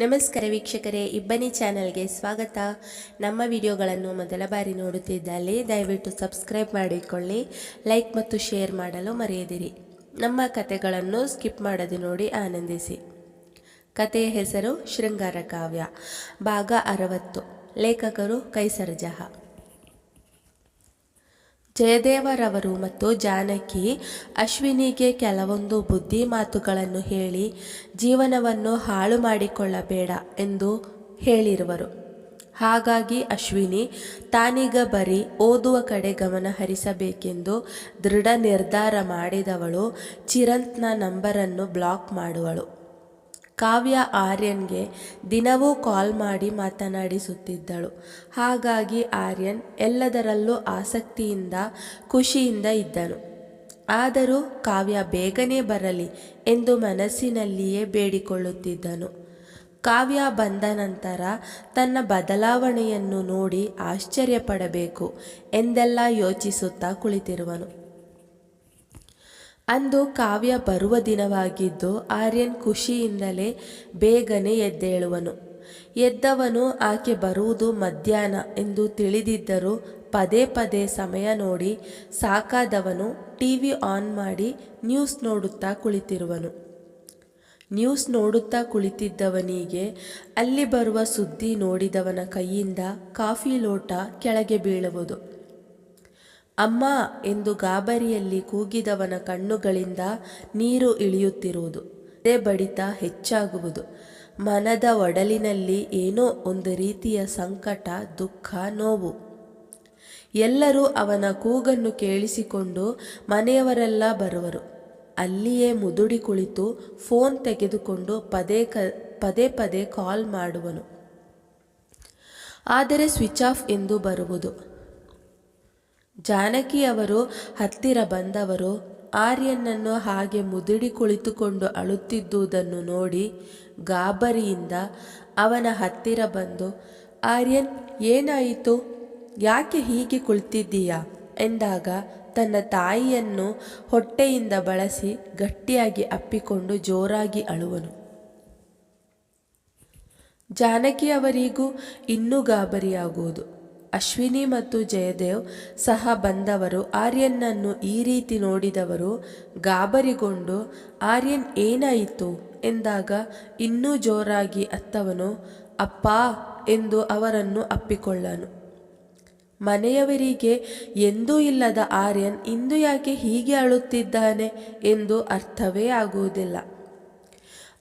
ನಮಸ್ಕಾರ ವೀಕ್ಷಕರೇ, ಇಬ್ಬನಿ ಚಾನೆಲ್ಗೆ ಸ್ವಾಗತ. ನಮ್ಮ ವಿಡಿಯೋಗಳನ್ನು ಮೊದಲ ಬಾರಿ ನೋಡುತ್ತಿದ್ದಲ್ಲಿ ದಯವಿಟ್ಟು ಸಬ್ಸ್ಕ್ರೈಬ್ ಮಾಡಿಕೊಳ್ಳಿ, ಲೈಕ್ ಮತ್ತು ಶೇರ್ ಮಾಡಲು ಮರೆಯದಿರಿ. ನಮ್ಮ ಕತೆಗಳನ್ನು ಸ್ಕಿಪ್ ಮಾಡದೆ ನೋಡಿ ಆನಂದಿಸಿ. ಕತೆಯ ಹೆಸರು ಶೃಂಗಾರ ಕಾವ್ಯ ಭಾಗ ಅರವತ್ತು. ಲೇಖಕರು ಕೈಸರ್ ಜಹಾ ಜಯದೇವರವರು ಮತ್ತು ಜಾನಕಿ ಅಶ್ವಿನಿಗೆ ಕೆಲವೊಂದು ಬುದ್ಧಿ ಮಾತುಗಳನ್ನು ಹೇಳಿ ಜೀವನವನ್ನು ಹಾಳು ಮಾಡಿಕೊಳ್ಳಬೇಡ ಎಂದು ಹೇಳಿರುವರು. ಹಾಗಾಗಿ ಅಶ್ವಿನಿ, ತಾನೀಗ ಬರೀ ಓದುವ ಕಡೆ ಗಮನ ಹರಿಸಬೇಕೆಂದು ದೃಢ ನಿರ್ಧಾರ ಮಾಡಿದವಳು ಚಿರಂತ್ನ ನಂಬರನ್ನು ಬ್ಲಾಕ್ ಮಾಡುವಳು. ಕಾವ್ಯ ಆರ್ಯನ್ಗೆ ದಿನವೂ ಕಾಲ್ ಮಾಡಿ ಮಾತನಾಡಿಸುತ್ತಿದ್ದಳು. ಹಾಗಾಗಿ ಆರ್ಯನ್ ಎಲ್ಲದರಲ್ಲೂ ಆಸಕ್ತಿಯಿಂದ, ಖುಷಿಯಿಂದ ಇದ್ದನು. ಆದರೂ ಕಾವ್ಯ ಬೇಗನೆ ಬರಲಿ ಎಂದು ಮನಸ್ಸಿನಲ್ಲಿಯೇ ಬೇಡಿಕೊಳ್ಳುತ್ತಿದ್ದನು. ಕಾವ್ಯ ಬಂದ ನಂತರ ತನ್ನ ಬದಲಾವಣೆಯನ್ನು ನೋಡಿ ಆಶ್ಚರ್ಯಪಡಬೇಕು ಎಂದೆಲ್ಲ ಯೋಚಿಸುತ್ತಾ ಕುಳಿತಿರುವನು. ಅಂದು ಕಾವ್ಯ ಬರುವ ದಿನವಾಗಿದ್ದು ಆರ್ಯನ್ ಖುಷಿಯಿಂದಲೇ ಬೇಗನೆ ಎದ್ದೇಳುವನು. ಎದ್ದವನು ಆಕೆ ಬರುವುದು ಮಧ್ಯಾಹ್ನ ಎಂದು ತಿಳಿದಿದ್ದರೂ ಪದೇ ಪದೇ ಸಮಯ ನೋಡಿ ಸಾಕಾದವನು ಟಿವಿ ಆನ್ ಮಾಡಿ ನ್ಯೂಸ್ ನೋಡುತ್ತಾ ಕುಳಿತಿರುವನು. ನ್ಯೂಸ್ ನೋಡುತ್ತಾ ಕುಳಿತಿದ್ದವನಿಗೆ ಅಲ್ಲಿ ಬರುವ ಸುದ್ದಿ ನೋಡಿದವನ ಕೈಯಿಂದ ಕಾಫಿ ಲೋಟ ಕೆಳಗೆ ಬೀಳುವುದು. ಅಮ್ಮ ಎಂದು ಗಾಬರಿಯಲ್ಲಿ ಕೂಗಿದವನ ಕಣ್ಣುಗಳಿಂದ ನೀರು ಇಳಿಯುತ್ತಿರುವುದು. ಅದೇ ಬಡಿತ ಹೆಚ್ಚಾಗುವುದು. ಮನದ ಒಡಲಿನಲ್ಲಿ ಏನೋ ಒಂದು ರೀತಿಯ ಸಂಕಟ, ದುಃಖ, ನೋವು. ಎಲ್ಲರೂ ಅವನ ಕೂಗನ್ನು ಕೇಳಿಸಿಕೊಂಡು ಮನೆಯವರೆಲ್ಲ ಬರುವರು. ಅಲ್ಲಿಯೇ ಮುದುಡಿ ಕುಳಿತು ಫೋನ್ ತೆಗೆದುಕೊಂಡು ಪದೇ ಕ, ಪದೇ ಪದೇ ಕಾಲ್ ಮಾಡುವನು. ಆದರೆ ಸ್ವಿಚ್ ಆಫ್ ಎಂದು ಬರುವುದು. ಜಾನಕಿ ಅವರು ಹತ್ತಿರ ಬಂದವರು. ಆರ್ಯನನ್ನು ಹಾಗೆ ಮುದುಡಿ ಕುಳಿತುಕೊಂಡು ಅಳುತ್ತಿದ್ದುದನ್ನು ನೋಡಿ ಗಾಬರಿಯಿಂದ ಅವನ ಹತ್ತಿರ ಬಂದು, ಆರ್ಯನ್, ಏನಾಯಿತು? ಯಾಕೆ ಹೀಗೆ ಕುಳಿತಿದ್ದೀಯಾ? ಎಂದಾಗ ತನ್ನ ತಾಯಿಯನ್ನು ಹೊಟ್ಟೆಯಿಂದ ಬಳಸಿ ಗಟ್ಟಿಯಾಗಿ ಅಪ್ಪಿಕೊಂಡು ಜೋರಾಗಿ ಅಳುವನು. ಜಾನಕಿಯವರಿಗೂ ಇನ್ನೂ ಗಾಬರಿಯಾಗುವುದು. ಅಶ್ವಿನಿ ಮತ್ತು ಜಯದೇವ್ ಸಹ ಬಂದವರು. ಆರ್ಯನನ್ನು ಈ ರೀತಿ ನೋಡಿದವರು, ಗಾಬರಿಗೊಂಡು, ಆರ್ಯನ್ ಏನಾಯಿತು? ಎಂದಾಗ, ಇನ್ನೂ ಜೋರಾಗಿ ಅತ್ತವನು. ಅಪ್ಪ! ಎಂದು ಅವರನ್ನು ಅಪ್ಪಿಕೊಳ್ಳನು. ಮನೆಯವರಿಗೆ, ಎಂದೂ ಇಲ್ಲದ ಆರ್ಯನ್ ಇಂದು ಯಾಕೆ ಹೀಗೆ ಅಳುತ್ತಿದ್ದಾನೆ? ಎಂದು ಅರ್ಥವೇ ಆಗುವುದಿಲ್ಲ.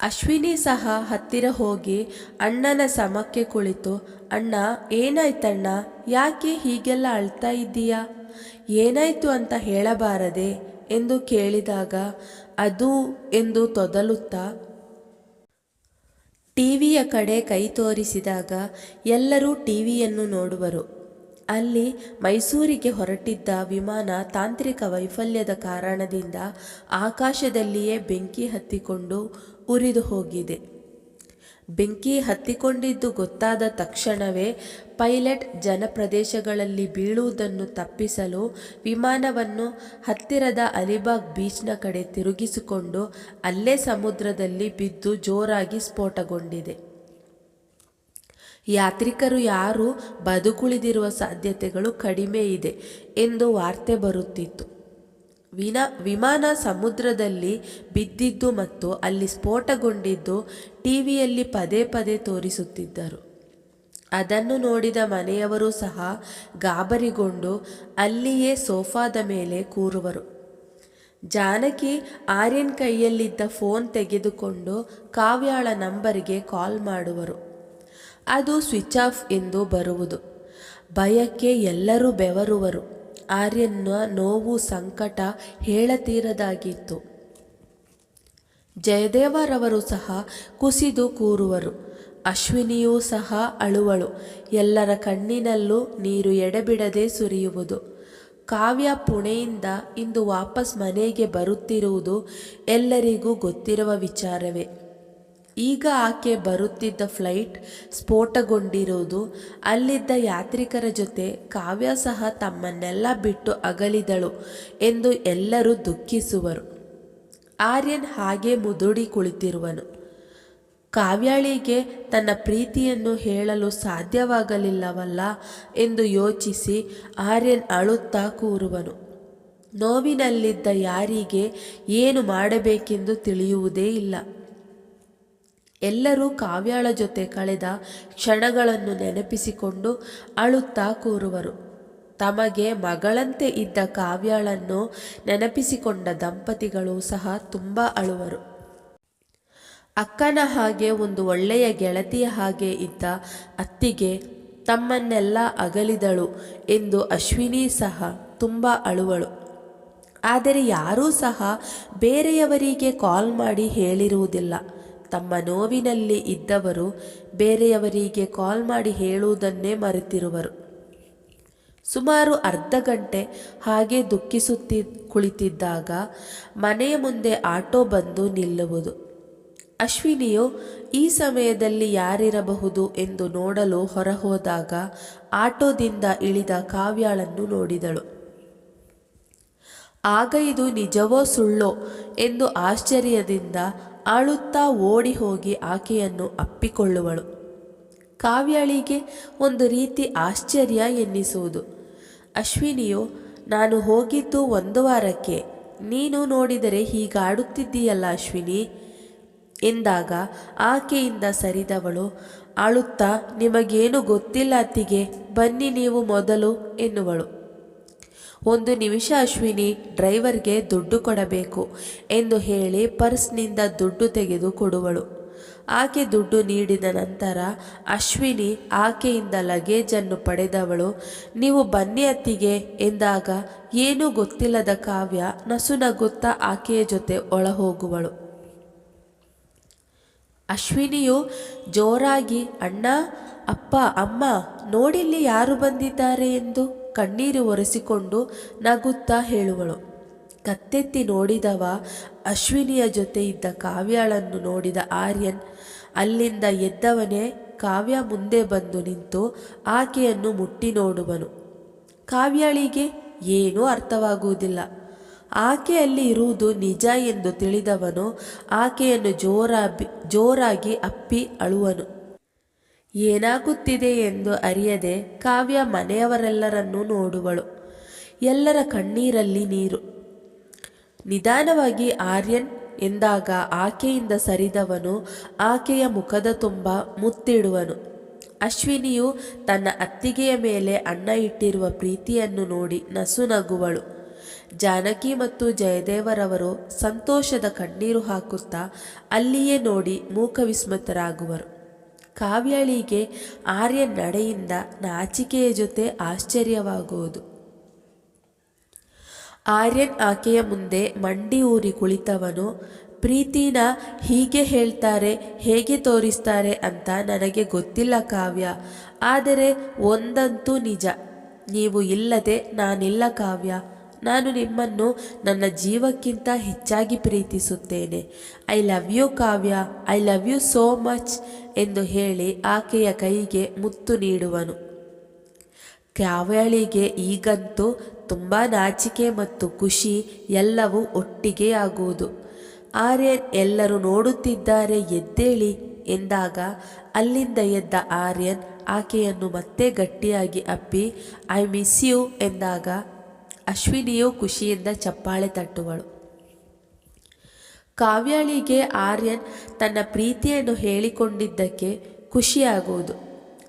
ಅಶ್ವಿನಿ ಸಹ ಹತ್ತಿರ ಹೋಗಿ ಅಣ್ಣನ ಸಮಕ್ಕೆ ಕುಳಿತು ಅಣ್ಣ, ಏನಾಯ್ತಣ್ಣ? ಯಾಕೆ ಹೀಗೆಲ್ಲ ಅಳ್ತಾ ಇದ್ದೀಯಾ? ಏನಾಯ್ತು ಅಂತ ಹೇಳಬಾರದೆ ಎಂದು ಕೇಳಿದಾಗ, ಅದು ಎಂದು ತೊದಲುತ್ತಾ ಟಿವಿಯ ಕಡೆ ಕೈ ತೋರಿಸಿದಾಗ ಎಲ್ಲರೂ ಟಿವಿಯನ್ನು ನೋಡುವರು. ಅಲ್ಲಿ ಮೈಸೂರಿಗೆ ಹೊರಟಿದ್ದ ವಿಮಾನ ತಾಂತ್ರಿಕ ವೈಫಲ್ಯದ ಕಾರಣದಿಂದ ಆಕಾಶದಲ್ಲಿಯೇ ಬೆಂಕಿ ಹತ್ತಿಕೊಂಡು ಉರಿದು ಹೋಗಿದೆ. ಬೆಂಕಿ ಹತ್ತಿಕೊಂಡಿದ್ದು ಗೊತ್ತಾದ ತಕ್ಷಣವೇ ಪೈಲಟ್ ಜನಪ್ರದೇಶಗಳಲ್ಲಿ ಬೀಳುವುದನ್ನು ತಪ್ಪಿಸಲು ವಿಮಾನವನ್ನು ಹತ್ತಿರದ ಅಲಿಬಾಗ್ ಬೀಚ್ನ ಕಡೆ ತಿರುಗಿಸಿಕೊಂಡು ಅಲ್ಲೇ ಸಮುದ್ರದಲ್ಲಿ ಬಿದ್ದು ಜೋರಾಗಿ ಸ್ಫೋಟಗೊಂಡಿದೆ. ಯಾತ್ರಿಕರು ಯಾರು ಬದುಕುಳಿದಿರುವ ಸಾಧ್ಯತೆಗಳು ಕಡಿಮೆ ಇದೆ ಎಂದು ವಾರ್ತೆ ಬರುತ್ತಿತ್ತು. ವಿನ ವಿಮಾನ ಸಮುದ್ರದಲ್ಲಿ ಬಿದ್ದಿದ್ದು ಮತ್ತು ಅಲ್ಲಿ ಸ್ಫೋಟಗೊಂಡಿದ್ದು ಟಿವಿಯಲ್ಲಿ ಪದೇ ಪದೇ ತೋರಿಸುತ್ತಿದ್ದರು. ಅದನ್ನು ನೋಡಿದ ಮನೆಯವರು ಸಹ ಗಾಬರಿಗೊಂಡು ಅಲ್ಲಿಯೇ ಸೋಫಾದ ಮೇಲೆ ಕೂರುವರು. ಜಾನಕಿ ಆರ್ಯನ್ ಕೈಯಲ್ಲಿದ್ದ ಫೋನ್ ತೆಗೆದುಕೊಂಡು ಕಾವ್ಯಾಳ ನಂಬರಿಗೆ ಕಾಲ್ ಮಾಡುವರು. ಅದು ಸ್ವಿಚ್ ಆಫ್ ಎಂದು ಬರುವುದು. ಭಯಕ್ಕೆ ಎಲ್ಲರೂ ಬೆವರುವರು. ಆರ್ಯನ್ನ ನೋವು ಸಂಕಟ ಹೇಳತೀರದಾಗಿತ್ತು. ಜಯದೇವರವರು ಸಹ ಕುಸಿದು ಕೂರುವರು. ಅಶ್ವಿನಿಯೂ ಸಹ ಅಳುವಳು. ಎಲ್ಲರ ಕಣ್ಣಿನಲ್ಲೂ ನೀರು ಎಡೆಬಿಡದೆ ಸುರಿಯುವುದು. ಕಾವ್ಯ ಪುಣೆಯಿಂದ ಇಂದು ವಾಪಸ್ ಮನೆಗೆ ಬರುತ್ತಿರುವುದು ಎಲ್ಲರಿಗೂ ಗೊತ್ತಿರುವ ವಿಚಾರವೇ. ಈಗ ಆಕೆ ಬರುತ್ತಿದ್ದ ಫ್ಲೈಟ್ ಸ್ಫೋಟಗೊಂಡಿರುವುದು, ಅಲ್ಲಿದ್ದ ಯಾತ್ರಿಕರ ಜೊತೆ ಕಾವ್ಯ ಸಹ ತಮ್ಮನ್ನೆಲ್ಲ ಬಿಟ್ಟು ಅಗಲಿದಳು ಎಂದು ಎಲ್ಲರೂ ದುಃಖಿಸುವರು. ಆರ್ಯನ್ ಹಾಗೆ ಮುದುಡಿ ಕುಳಿತಿರುವನು. ಕಾವ್ಯಾಳಿಗೆ ತನ್ನ ಪ್ರೀತಿಯನ್ನು ಹೇಳಲು ಸಾಧ್ಯವಾಗಲಿಲ್ಲವಲ್ಲ ಎಂದು ಯೋಚಿಸಿ ಆರ್ಯನ್ ಅಳುತ್ತಾ ಕೂರುವನು. ನೋವಿನಲ್ಲಿದ್ದ ಯಾರಿಗೆ ಏನು ಮಾಡಬೇಕೆಂದು ತಿಳಿಯುವುದೇ ಇಲ್ಲ. ಎಲ್ಲರೂ ಕಾವ್ಯಾಳ ಜೊತೆ ಕಳೆದ ಕ್ಷಣಗಳನ್ನು ನೆನಪಿಸಿಕೊಂಡು ಅಳುತ್ತಾ ಕೂರುವರು. ತಮಗೆ ಮಗಳಂತೆ ಇದ್ದ ಕಾವ್ಯಾಳನ್ನು ನೆನಪಿಸಿಕೊಂಡ ದಂಪತಿಗಳು ಸಹ ತುಂಬ ಅಳುವರು. ಅಕ್ಕನ ಹಾಗೆ ಒಂದು ಒಳ್ಳೆಯ ಗೆಳತಿಯ ಹಾಗೆ ಇದ್ದ ಅತ್ತಿಗೆ ತಮ್ಮನ್ನೆಲ್ಲ ಅಗಲಿದಳು ಎಂದು ಅಶ್ವಿನಿ ಸಹ ತುಂಬ ಅಳುವಳು. ಆದರೆ ಯಾರೂ ಸಹ ಬೇರೆಯವರಿಗೆ ಕಾಲ್ ಮಾಡಿ ಹೇಳಿರುವುದಿಲ್ಲ. ತಮ್ಮ ನೋವಿನಲ್ಲಿ ಇದ್ದವರು ಬೇರೆಯವರಿಗೆ ಕಾಲ್ ಮಾಡಿ ಹೇಳುವುದನ್ನೇ ಮರೆತಿರುವರು. ಸುಮಾರು ಅರ್ಧ ಗಂಟೆ ಹಾಗೆ ದುಃಖಿಸುತ್ತಿ ಕುಳಿತಿದ್ದಾಗ ಮನೆಯ ಮುಂದೆ ಆಟೋ ಬಂದು ನಿಲ್ಲುವುದು. ಅಶ್ವಿನಿಯು ಈ ಸಮಯದಲ್ಲಿ ಯಾರಿರಬಹುದು ಎಂದು ನೋಡಲು ಹೊರಹೋದಾಗ ಆಟೋದಿಂದ ಇಳಿದ ಕಾವ್ಯಾಳನ್ನು ನೋಡಿದಳು. ಆಗ ಇದು ನಿಜವೋ ಸುಳ್ಳೋ ಎಂದು ಆಶ್ಚರ್ಯದಿಂದ ಅಳುತ್ತಾ ಓಡಿ ಹೋಗಿ ಆಕೆಯನ್ನು ಅಪ್ಪಿಕೊಳ್ಳುವಳು. ಕಾವ್ಯಾಳಿಗೆ ಒಂದು ರೀತಿ ಆಶ್ಚರ್ಯ ಎನ್ನಿಸುವುದು. ಅಶ್ವಿನಿಯು, ನಾನು ಹೋಗಿದ್ದು ಒಂದು ವಾರಕ್ಕೆ. ನೀನು ನೋಡಿದರೆ ಹೀಗಾಡುತ್ತಿದ್ದೀಯಲ್ಲ ಅಶ್ವಿನಿ. ಎಂದಾಗ ಆಕೆಯಿಂದ ಸರಿದವಳು ಅಳುತ್ತಾ ನಿಮಗೇನು ಗೊತ್ತಿಲ್ಲ ಅತ್ತಿಗೆ, ಬನ್ನಿ ನೀವು ಮೊದಲು ಎನ್ನುವಳು. ಒಂದು ನಿಮಿಷ ಅಶ್ವಿನಿ ಡ್ರೈವರ್ಗೆ ದುಡ್ಡು ಕೊಡಬೇಕು ಎಂದು ಹೇಳಿ ಪರ್ಸ್ನಿಂದ ದುಡ್ಡು ತೆಗೆದು ಕೊಡುವಳು. ಆಕೆ ದುಡ್ಡು ನೀಡಿದ ನಂತರ ಅಶ್ವಿನಿ ಆಕೆಯಿಂದ ಲಗೇಜನ್ನು ಪಡೆದವಳು, ನೀವು ಬನ್ನಿ ಅತ್ತಿಗೆ ಎಂದಾಗ ಏನೂ ಗೊತ್ತಿಲ್ಲದ ಕಾವ್ಯ ನಸುನಗುತ್ತಾ ಆಕೆಯ ಜೊತೆ ಒಳಹೋಗುವಳು. ಅಶ್ವಿನಿಯು ಜೋರಾಗಿ, ಅಣ್ಣ, ಅಪ್ಪ, ಅಮ್ಮ, ನೋಡಿಲ್ಲಿ ಯಾರು ಬಂದಿದ್ದಾರೆ? ಎಂದು ಕಣ್ಣೀರು ಒರೆಸಿಕೊಂಡು ನಗುತ್ತಾ ಹೇಳುವಳು. ಕತ್ತೆತ್ತಿ ನೋಡಿದವ ಅಶ್ವಿನಿಯ ಜೊತೆ ಇದ್ದ ಕಾವ್ಯಾಳನ್ನು ನೋಡಿದ ಆರ್ಯನ್, ಅಲ್ಲಿಂದ ಎದ್ದವನೇ ಕಾವ್ಯ ಮುಂದೆ ಬಂದು ನಿಂತು ಆಕೆಯನ್ನು ಮುಟ್ಟಿ ನೋಡುವನು. ಕಾವ್ಯಾಳಿಗೆ ಏನೂ ಅರ್ಥವಾಗುವುದಿಲ್ಲ. ಆಕೆಯಲ್ಲಿ ಇರುವುದು ನಿಜ ಎಂದು ತಿಳಿದವನು ಆಕೆಯನ್ನು ಜೋರಾಬಿ, ಜೋರಾಗಿ ಅಪ್ಪಿ ಅಳುವನು. ಏನಾಗುತ್ತಿದೆ ಎಂದು ಅರಿಯದೆ ಕಾವ್ಯ ಮನೆಯವರೆಲ್ಲರನ್ನೂ ನೋಡುವಳು. ಎಲ್ಲರ ಕಣ್ಣೀರಲ್ಲಿ ನೀರು. ನಿಧಾನವಾಗಿ ಆರ್ಯನ್ ಎಂದಾಗ ಆಕೆಯಿಂದ ಸರಿದವನು ಆಕೆಯ ಮುಖದ ತುಂಬ ಮುತ್ತಿಡುವನು. ಅಶ್ವಿನಿಯು ತನ್ನ ಅತ್ತಿಗೆಯ ಮೇಲೆ ಅಣ್ಣ ಇಟ್ಟಿರುವ ಪ್ರೀತಿಯನ್ನು ನೋಡಿ ನಸು ನಗುವಳು. ಜಾನಕಿ ಮತ್ತು ಜಯದೇವರವರು ಸಂತೋಷದ ಕಣ್ಣೀರು ಹಾಕುತ್ತಾ ಅಲ್ಲಿಯೇ ನೋಡಿ ಮೂಕವಿಸ್ಮೃತರಾಗುವರು ಕಾವ್ಯಾಳಿಗೆ ಆರ್ಯ ನಡೆಯಿಂದ ನಾಚಿಕೆಯ ಜೊತೆ ಆಶ್ಚರ್ಯವಾಗುವುದು. ಆರ್ಯನ್ ಆಕೆಯ ಮುಂದೆ ಮಂಡಿ ಊರಿ ಕುಳಿತವನು, ಪ್ರೀತಿನ ಹೀಗೆ ಹೇಳ್ತಾರೆ, ಹೇಗೆ ತೋರಿಸ್ತಾರೆ ಅಂತ ನನಗೆ ಗೊತ್ತಿಲ್ಲ ಕಾವ್ಯ, ಆದರೆ ಒಂದಂತೂ ನಿಜ, ನೀವು ಇಲ್ಲದೆ ನಾನಿಲ್ಲ ಕಾವ್ಯ ನಾನು ನಿಮ್ಮನ್ನು ನನ್ನ ಜೀವಕ್ಕಿಂತ ಹೆಚ್ಚಾಗಿ ಪ್ರೀತಿಸುತ್ತೇನೆ. I love you Kavya. I love you so much ಎಂದು ಹೇಳಿ ಆಕೆಯ ಕೈಗೆ ಮುತ್ತು ನೀಡುವನು. ಕಾವ್ಯಳಿಗೆ ಈಗಂತೂ ತುಂಬ ನಾಚಿಕೆ ಮತ್ತು ಖುಷಿ ಎಲ್ಲವೂ ಒಟ್ಟಿಗೆ ಆಗುವುದು ಆರ್ಯನ್ ಎಲ್ಲರೂ ನೋಡುತ್ತಿದ್ದಾರೆ, ಎದ್ದೇಳಿ ಎಂದಾಗ ಅಲ್ಲಿಂದ ಎದ್ದ ಆರ್ಯನ್ ಆಕೆಯನ್ನು ಮತ್ತೆ ಗಟ್ಟಿಯಾಗಿ ಅಪ್ಪಿ ಐ ಮಿಸ್ ಯು ಎಂದಾಗ ಅಶ್ವಿನಿಯು ಖುಷಿಯಿಂದ ಚಪ್ಪಾಳೆ ತಟ್ಟುವಳು. ಕಾವ್ಯಾಳಿಗೆ ಆರ್ಯನ್ ತನ್ನ ಪ್ರೀತಿಯನ್ನು ಹೇಳಿಕೊಂಡಿದ್ದಕ್ಕೆ ಖುಷಿಯಾಗುವುದು.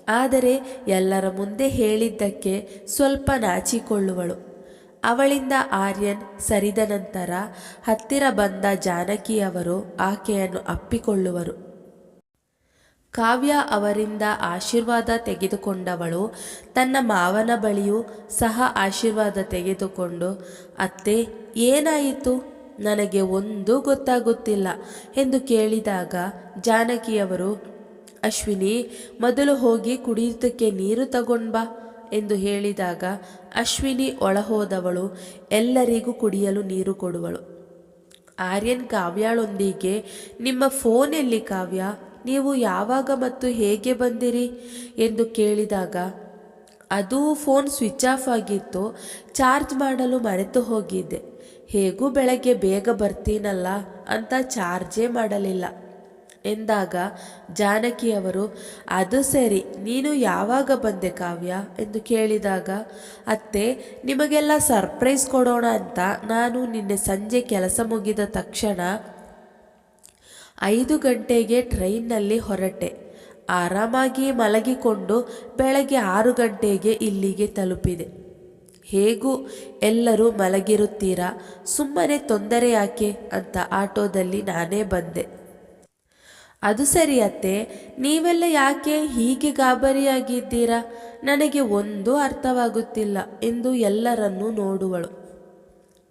ಆದರೆ ಎಲ್ಲರ ಮುಂದೆ ಹೇಳಿದ್ದಕ್ಕೆ ಸ್ವಲ್ಪ ನಾಚಿಕೊಳ್ಳುವಳು. ಅವಳಿಂದ ಆರ್ಯನ್ ಸರಿದ ನಂತರ ಹತ್ತಿರ ಬಂದ ಜಾನಕಿಯವರು ಆಕೆಯನ್ನು ಅಪ್ಪಿಕೊಳ್ಳುವರು. ಕಾವ್ಯ ಅವರಿಂದ ಆಶೀರ್ವಾದ ತೆಗೆದುಕೊಂಡವಳು, ತನ್ನ ಮಾವನ ಬಳಿಯೂ ಸಹ ಆಶೀರ್ವಾದ ತೆಗೆದುಕೊಂಡು, ಅತ್ತೆ, ಏನಾಯಿತು? ನನಗೆ ಒಂದು ಗೊತ್ತಾಗುತ್ತಿಲ್ಲ ಎಂದು ಕೇಳಿದಾಗ ಜಾನಕಿಯವರು, ಅಶ್ವಿನಿ, ಮೊದಲು ಹೋಗಿ ಕುಡಿಯುವುದಕ್ಕೆ ನೀರು ತಗೊಂಡ್ಬಾ ಎಂದು ಹೇಳಿದಾಗ ಅಶ್ವಿನಿ ಒಳಹೋದವಳು, ಎಲ್ಲರಿಗೂ ಕುಡಿಯಲು ನೀರು ಕೊಡುವಳು. ಆರ್ಯನ್ ಕಾವ್ಯಾಳೊಂದಿಗೆ ನಿಮ್ಮ ಫೋನ್ ಎಲ್ಲಿ ಕಾವ್ಯ? ನೀವು ಯಾವಾಗ ಮತ್ತು ಹೇಗೆ ಬಂದಿರಿ? ಎಂದು ಕೇಳಿದಾಗ, ಅದು ಫೋನ್ ಸ್ವಿಚ್ ಆಫ್ ಆಗಿತ್ತು. ಚಾರ್ಜ್ ಮಾಡಲು ಮರೆತು ಹೋಗಿದ್ದೆ. ಹೇಗೂ ಬೆಳಗ್ಗೆ ಬೇಗ ಬರ್ತೀನಲ್ಲ ಅಂತ ಚಾರ್ಜೇ ಮಾಡಲಿಲ್ಲ ಎಂದಾಗ ಜಾನಕಿಯವರು ಅದು ಸರಿ, ನೀನು ಯಾವಾಗ ಬಂದೆ ಕಾವ್ಯ ಎಂದು ಕೇಳಿದಾಗ, ಅತ್ತೆ, ನಿಮಗೆಲ್ಲ ಸರ್ಪ್ರೈಸ್ ಕೊಡೋಣ ಅಂತ ನಾನು ನಿನ್ನೆ ಸಂಜೆ ಕೆಲಸ ಮುಗಿದ ತಕ್ಷಣ ಐದು ಗಂಟೆಗೆ ಟ್ರೈನ್ನಲ್ಲಿ ಹೊರಟೆ. ಆರಾಮಾಗಿ ಮಲಗಿಕೊಂಡು ಬೆಳಗ್ಗೆ ಆರು ಗಂಟೆಗೆ ಇಲ್ಲಿಗೆ ತಲುಪಿದೆ. ಹೇಗೂ ಎಲ್ಲರೂ ಮಲಗಿರುತ್ತೀರಾ? ಸುಮ್ಮನೆ ತೊಂದರೆ ಯಾಕೆ ಅಂತ ಆಟೋದಲ್ಲಿ ನಾನೇ ಬಂದೆ. ಅದು ಸರಿ ಅತ್ತೆ, ನೀವೆಲ್ಲ ಯಾಕೆ ಹೀಗೆ ಗಾಬರಿಯಾಗಿದ್ದೀರಾ? ನನಗೆ ಒಂದು ಅರ್ಥವಾಗುತ್ತಿಲ್ಲ ಎಂದು ಎಲ್ಲರನ್ನೂ ನೋಡುವಳು.